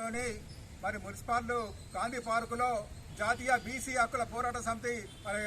పట్టణంలోని మరి మున్సిపాల్ గాంధీ పార్కులో జాతీయ బీసీ హక్కుల పోరాట సమితి మరి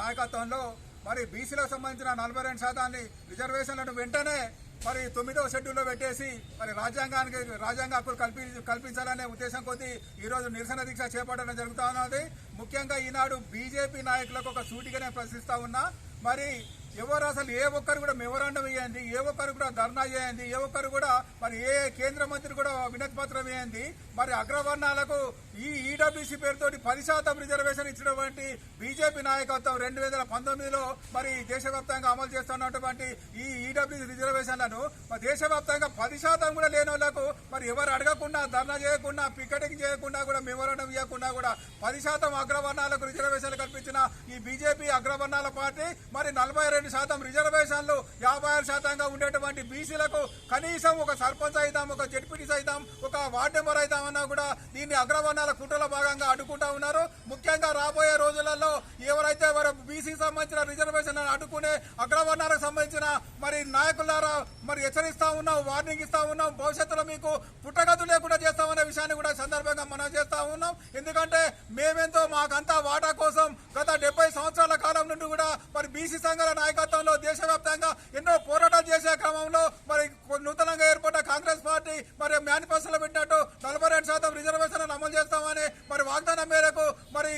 నాయకత్వంలో మరి బీసీలకు సంబంధించిన నలభై రెండు శాతాన్ని రిజర్వేషన్లను వెంటనే మరి తొమ్మిదవ షెడ్యూల్లో పెట్టేసి మరి రాజ్యాంగానికి రాజ్యాంగ హక్కులు కల్పి కల్పించాలనే ఉద్దేశం కొద్దీ ఈరోజు నిరసన దీక్ష చేపట్టడం జరుగుతూ ఉన్నది. ముఖ్యంగా ఈనాడు బీజేపీ నాయకులకు ఒక సూటిగానే ప్రశ్నిస్తా ఉన్నా. మరి ఎవరు అసలు ఏ ఒక్కరు కూడా మెమరాండం వేయండి ఏ ఒక్కరు కూడా ధర్నా చేయండి ఏ ఒక్కరు కూడా మరి ఏ కేంద్ర మంత్రి కూడా వినతి పత్రం వేయండి మరి అగ్రవర్ణాలకు ఈ ఈడబ్ల్యూసీ పేరుతోటి పది శాతం రిజర్వేషన్ ఇచ్చినటువంటి బీజేపీ నాయకత్వం రెండు వేల పంతొమ్మిదిలో మరి దేశవ్యాప్తంగా అమలు చేస్తున్నటువంటి ఈ ఈడబ్ల్యూసీ రిజర్వేషన్లను మరి దేశవ్యాప్తంగా పది శాతం కూడా లేని వాళ్ళకు మరి ఎవరు అడగకుండా ధర్నా చేయకుండా పికెటింగ్ చేయకుండా కూడా మెమోరాండం ఇవ్వకుండా కూడా పది శాతం అగ్రవర్ణాలకు రిజర్వేషన్లు కల్పించిన ఈ బీజేపీ అగ్రవర్ణాల పార్టీ మరి నలభై రెండు శాతం రిజర్వేషన్లు యాభై ఆరు శాతంగా ఉండేటువంటి బీసీలకు కనీసం ఒక సర్పంచ్ అవుతాం ఒక జడ్పీటీస్ అవుతాం ఒక వార్డు మెంబర్ అవుతామన్నా కూడా దీన్ని అగ్రవర్ణాల కుట్రల భాగంగా అడ్డుకుంటా ఉన్నారు. ముఖ్యంగా రాబోయే రోజులలో ఎవరైతే వారు బీసీ సంబంధించిన రిజర్వేషన్ అడ్డుకునే అగ్రవర్ణాలకు సంబంధించిన మరి నాయకులారా మరి హెచ్చరిస్తా ఉన్నాం వార్నింగ్ ఇస్తా ఉన్నాం భవిష్యత్తులో మీకు పుట్టగదు లేకుండా చేస్తామనే విషయాన్ని కూడా సందర్భంగా మనం చేస్తా ఉన్నాం. ఎందుకంటే మేమెంతో మాకంతా వాటా కోసం గత డెబ్బై సంవత్సరాల కాలం నుండి కూడా మరి బీసీ సంఘాల నాయకత్వంలో దేశవ్యాప్తంగా ఎన్నో పోరాటాలు చేసే క్రమంలో మరి నూతనంగా ఏర్పడ్డ కాంగ్రెస్ పార్టీ మరి మేనిఫెస్టోలో పెట్టినట్టు నలభై రెండు శాతం రిజర్వేషన్ అమలు చేస్తామని మరి వాగ్దానం మేరకు మరి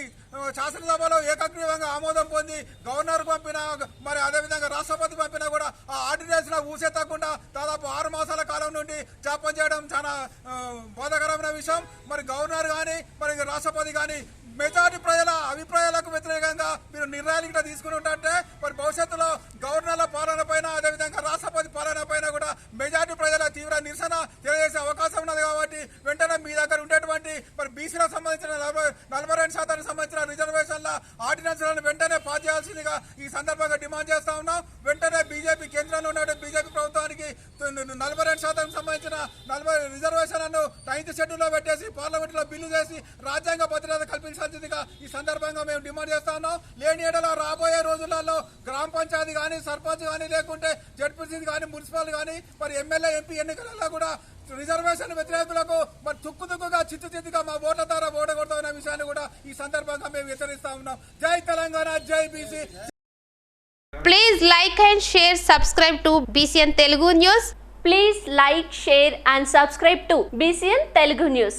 శాసనసభలో ఏకగ్రీవంగా ఆమోదం పొంది గవర్నర్ పంపిన మరి అదేవిధంగా రాష్ట్రపతి పంపిన కూడా ఆ ఆర్డినెన్స్ ఊసెత్తకుండా దాదాపు ఆరు మాసాల కాలం నుండి జాపం చేయడం చాలా బాధాకరమైన విషయం. మరి గవర్నర్ కానీ మరి రాష్ట్రపతి కానీ మెజారిటీ ప్రజల అభిప్రాయాలకు వ్యతిరేకంగా మీరు నిర్ణయాలు ఇక్కడ తీసుకుని ఉంటే మరి భవిష్యత్తులో గవర్నర్ల పాలన పైన అదేవిధంగా రాష్ట్రపతి పాలన పైన కూడా మెజారిటీ ప్రజల తీవ్ర నిరసన తెలియజేసే అవకాశం ఉన్నది కాబట్టి వెంటనే మీ దగ్గర ఉండేటువంటి మరి బీసీలకు సంబంధించిన నలభై నలభై రెండు శాతానికి సంబంధించిన రిజర్వేషన్ల ఆర్డినెన్స్లను వెంటనే పాస్ చేయాల్సిందిగా ఈ సందర్భంగా డిమాండ్ చేస్తా ఉన్నాం. వెంటనే బీజేపీ కేంద్రంలో ఉన్న బీజేపీ ప్రభుత్వానికి నలభై రెండు శాతం సంబంధించిన నలభై రిజర్వేషన్లను నైన్త్ షెడ్యూల్లో పెట్టేసి పార్లమెంట్లో బిల్లు చేసి రాజ్యాంగ భద్రత కల్పించాల్సిందిగా ఈ సందర్భంగా మేము డిమాండ్ చేస్తా ఉన్నాం. లేని ఏడలో రాబోయే రోజులలో గ్రామ పంచాయతీ కానీ సర్పంచ్ కానీ లేకుంటే జడ్పీసీ కానీ మున్సిపల్ కానీ మరి ఎమ్మెల్యే ఎంపీ ఎన్నికలలో కూడా రిజర్వేషన్ వ్యతిరేకులకు మరి తుక్కు తుక్కుగా చిత్తు చిత్తుగా మా ఓట్ల కూడా ఈ సందర్భంగా మేము హెచ్చరిస్తా ఉన్నాం జై తెలంగాణ జై BC Please like and share, subscribe to BCN Telugu News. Please like, share and subscribe to BCN Telugu News.